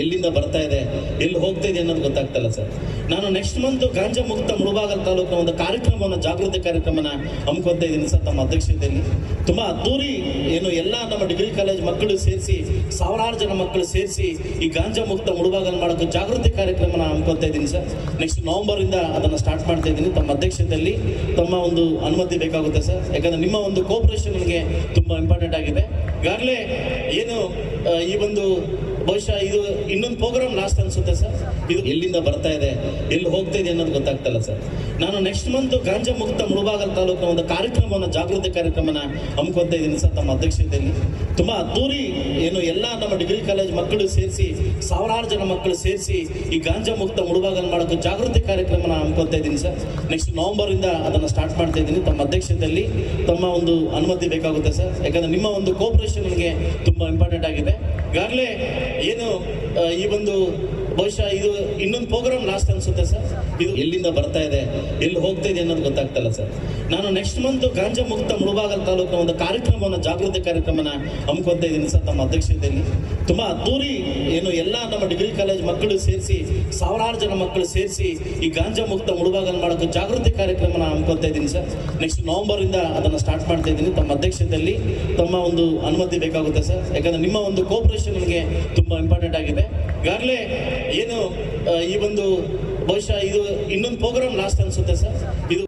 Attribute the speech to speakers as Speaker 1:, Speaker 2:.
Speaker 1: ಎಲ್ಲಿಂದ ಬರ್ತಾ ಇದೆ, ಎಲ್ಲಿ ಹೋಗ್ತಾ ಇದೆ ಅನ್ನೋದು ಗೊತ್ತಾಗ್ತಲ್ಲ ಸರ್. ನಾನು ನೆಕ್ಸ್ಟ್ ಮಂತ್ ಗಾಂಜಾ ಮುಕ್ತ ಮುಳುಬಾಗಲ್ ತಾಲೂಕಿನ ಒಂದು ಕಾರ್ಯಕ್ರಮವನ್ನು, ಜಾಗೃತಿ ಕಾರ್ಯಕ್ರಮನ ಹಮ್ಮಿಕೊಳ್ತಾ ಇದ್ದೀನಿ ಸರ್ ತಮ್ಮ ಅಧ್ಯಕ್ಷತೆಯಲ್ಲಿ. ತುಂಬಾ ಅದ್ದೂರಿ ಏನು ಎಲ್ಲ ನಮ್ಮ ಡಿಗ್ರಿ ಕಾಲೇಜ್ ಮಕ್ಕಳು ಸೇರಿಸಿ, ಸಾವಿರಾರು ಜನ ಮಕ್ಕಳು ಸೇರಿಸಿ ಈ ಗಾಂಜಾ ಮುಕ್ತ ಮುಳುಬಾಗಲ್ ಮಾಡೋಕೆ ಜಾಗೃತಿ ಕಾರ್ಯಕ್ರಮನ ಹಮ್ಮಿಕೊಳ್ತಾ ಇದ್ದೀನಿ ಸರ್. ನೆಕ್ಸ್ಟ್ ನವೆಂಬರ್ ಇಂದ ಅದನ್ನು ಸ್ಟಾರ್ಟ್ ಮಾಡ್ತಾ ಇದ್ದೀನಿ ತಮ್ಮ ಅಧ್ಯಕ್ಷತೆಯಲ್ಲಿ. ತಮ್ಮ ಒಂದು ಅನುಮತಿ ಬೇಕಾಗುತ್ತೆ ಸರ್. ಯಾಕಂದ್ರೆ ನಿಮ್ಮ ಒಂದು ಕೋಪರೇಷನ್ ನನಗೆ ತುಂಬಾ ಇಂಪಾರ್ಟೆಂಟ್ ಆಗಿದೆ. ಈಗಾಗಲೇ ಏನು ಈ ಒಂದು ಬಹುಶಃ ಇದು ಇನ್ನೊಂದು ಪ್ರೋಗ್ರಾಮ್ ಲಾಸ್ಟ್ ಅನ್ಸುತ್ತೆ ಸರ್ ಇದು ಎಲ್ಲಿಂದ ಬರ್ತಾ ಇದೆ, ಎಲ್ಲಿ ಹೋಗ್ತಾ ಇದೆ ಅನ್ನೋದು ಗೊತ್ತಾಗ್ತಲ್ಲ ಸರ್ ನಾನು ನೆಕ್ಸ್ಟ್ ಮಂತ್ ಗಾಂಜಾ ಮುಕ್ತ ಮುಳುಬಾಗಲ್ ತಾಲೂಕಿನ ಒಂದು ಕಾರ್ಯಕ್ರಮವನ್ನು, ಜಾಗೃತಿ ಕಾರ್ಯಕ್ರಮನ ಹಮ್ಮಿಕೊಳ್ತಾ ಇದ್ದೀನಿ ಸರ್ ತಮ್ಮ ಅಧ್ಯಕ್ಷತೆಯಲ್ಲಿ. ತುಂಬಾ ಅದ್ದೂರಿ ಏನು ಎಲ್ಲ ನಮ್ಮ ಡಿಗ್ರಿ ಕಾಲೇಜ್ ಮಕ್ಕಳು ಸೇರಿಸಿ, ಸಾವಿರಾರು ಜನ ಮಕ್ಕಳು ಸೇರಿಸಿ ಈ ಗಾಂಜಾ ಮುಕ್ತ ಮುಳುಬಾಗಲ್ ಮಾಡೋಕೆ ಜಾಗೃತಿ ಕಾರ್ಯಕ್ರಮನ ಹಮ್ಮಿಕೊಳ್ತಾ ಇದ್ದೀನಿ ಸರ್. ನೆಕ್ಸ್ಟ್ ನವೆಂಬರ್ ಇಂದ ಅದನ್ನು ಸ್ಟಾರ್ಟ್ ಮಾಡ್ತಾ ಇದ್ದೀನಿ ತಮ್ಮ ಅಧ್ಯಕ್ಷತೆಯಲ್ಲಿ. ತಮ್ಮ ಒಂದು ಅನುಮತಿ ಬೇಕಾಗುತ್ತೆ ಸರ್. ಯಾಕಂದ್ರೆ ನಿಮ್ಮ ಒಂದು ಕೋಪರೇಷನ್ ನನಗೆ ತುಂಬಾ ಇಂಪಾರ್ಟೆಂಟ್ ಆಗಿದೆ. ಈಗಾಗಲೇ ಏನು ಈ ಒಂದು ಬಹುಶಃ ಇದು ಇನ್ನೊಂದು ಪ್ರೋಗ್ರಾಮ್ ಲಾಸ್ಟ್ ಅನ್ಸುತ್ತೆ ಸರ್. ಇದು ಎಲ್ಲಿಂದ ಬರ್ತಾ ಇದೆ, ಎಲ್ಲಿ ಹೋಗ್ತಾ ಇದೆ ಅನ್ನೋದು ಗೊತ್ತಾಗ್ತಲ್ಲ ಸರ್. ನಾನು ನೆಕ್ಸ್ಟ್ ಮಂತ್ ಗಾಂಜಾ ಮುಕ್ತ ಮುಳುಬಾಗಲ್ ತಾಲೂಕಿನ ಒಂದು ಕಾರ್ಯಕ್ರಮವನ್ನು, ಜಾಗೃತಿ ಕಾರ್ಯಕ್ರಮನ ಹಮ್ಮಿಕೊಳ್ತಾ ಇದ್ದೀನಿ ಸರ್ ತಮ್ಮ ಅಧ್ಯಕ್ಷತೆಯಲ್ಲಿ. ತುಂಬಾ ಅದ್ದೂರಿ ಏನು ಎಲ್ಲ ನಮ್ಮ ಡಿಗ್ರಿ ಕಾಲೇಜ್ ಮಕ್ಕಳು ಸೇರಿಸಿ, ಸಾವಿರಾರು ಜನ ಮಕ್ಕಳು ಸೇರಿಸಿ ಈ ಗಾಂಜಾ ಮುಕ್ತ ಮುಳುಬಾಗಲ್ ಮಾಡೋಕೆ ಜಾಗೃತಿ ಕಾರ್ಯಕ್ರಮನ ಹಮ್ಮಿಕೊಳ್ತಾ ಇದ್ದೀನಿ ಸರ್. ನೆಕ್ಸ್ಟ್ ನವೆಂಬರ್ ಇಂದ ಅದನ್ನು ಸ್ಟಾರ್ಟ್ ಮಾಡ್ತಾ ಇದ್ದೀನಿ ತಮ್ಮ ಅಧ್ಯಕ್ಷತೆಯಲ್ಲಿ. ತಮ್ಮ ಒಂದು ಅನುಮತಿ ಬೇಕಾಗುತ್ತೆ ಸರ್. ಯಾಕಂದ್ರೆ ನಿಮ್ಮ ಒಂದು ಕೋಪರೇಷನ್ ನನಗೆ ತುಂಬಾ ಇಂಪಾರ್ಟೆಂಟ್ ಆಗಿದೆ. ಈಗಾಗಲೇ ಏನು ಈ ಒಂದು ಬಹುಶಃ ಇದು ಇನ್ನೊಂದು ಪ್ರೋಗ್ರಾಮ್ ಲಾಸ್ಟ್ ಅನ್ಸುತ್ತೆ ಸರ್? ಇದು